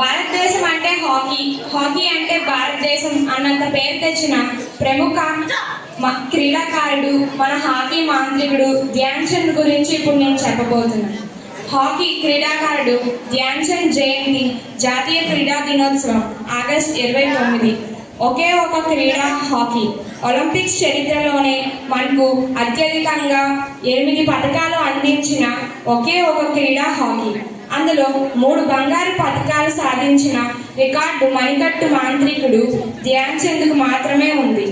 భారతదేశం అంటే hockey. Hockey అంటే భారతదేశం అన్నంత పేరు తెచ్చిన ప్రముఖ మ- క్రీడాకారుడు మన హాకీ మాంత్రికుడు ధ్యాన్ చంద్ గురించి ఇప్పుడు నేను చెప్పబోతున్నాను. హాకీ క్రీడాకారుడు ధ్యాన్ చంద్ జయంతి జాతీయ క్రీడా దినోత్సవం ఆగస్ట్ ఇరవై తొమ్మిది. ఒకే ఒక క్రీడ హాకీ. ఒలింపిక్స్ చరిత్రలోనే మనకు అత్యధికంగా ఎనిమిది పథకాలు అందించిన ఒకే ఒక క్రీడ హాకీ. అందులో మూడు బంగారు పథకాలు సాధించిన రికార్డు మణికట్టు మాంత్రికుడు ధ్యాన్ చంద్కు మాత్రమే ఉంది.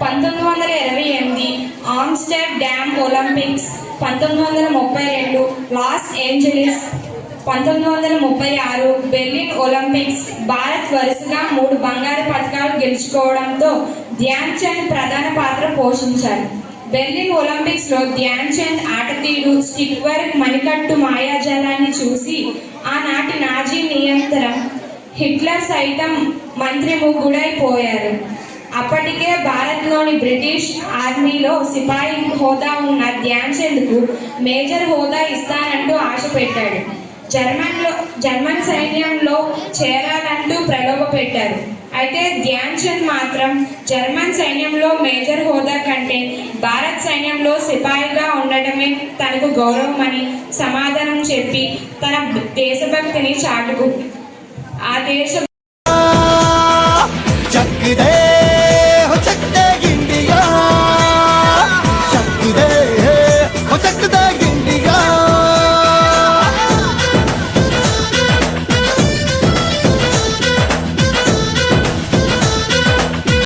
పంతొమ్మిది వందల ఇరవై ఎనిమిది ఆమ్స్టర్ డ్యామ్ ఒలింపిక్స్ పంతొమ్మిది వందల ముప్పై రెండు లాస్ ఏంజలీస్ పంతొమ్మిది వందల ముప్పై ఆరు బెర్లిన్ ఒలింపిక్స్ భారత్ వరుసగా మూడు బంగారు పథకాలు గెలుచుకోవడంతో ధ్యాన్ చంద్ ప్రధాన పాత్ర పోషించారు. బెర్లిన్ ఒలింపిక్స్లో ధ్యాన్ చంద్ ఆటతీరు స్టిక్ వర్క్ మణికట్టు మాయాజాలాన్ని చూసి ఆనాటి నాజీ నియంత్రణ హిట్లర్ సైతం మంత్రి ముగ్గుడైపోయారు అప్పటికే భారత్లోని బ్రిటిష్ ఆర్మీలో సిపాయి హోదా ఉన్న ధ్యాన్ చంద్కు మేజర్ హోదా ఇస్తానంటూ ఆశ పెట్టాడు. జర్మన్లో జర్మన్ సైన్యంలో చేరాలంటూ ప్రలోభ పెట్టారు. అయితే ధ్యాన్ చంద్ మాత్రం జర్మన్ సైన్యంలో మేజర్ హోదా కంటే భారత్ సైన్యంలో సిపాయిగా చేయడమే తనకు అని సమాధానం చెప్పి తన దేశభక్తిని చాటుకు ఆ దేశ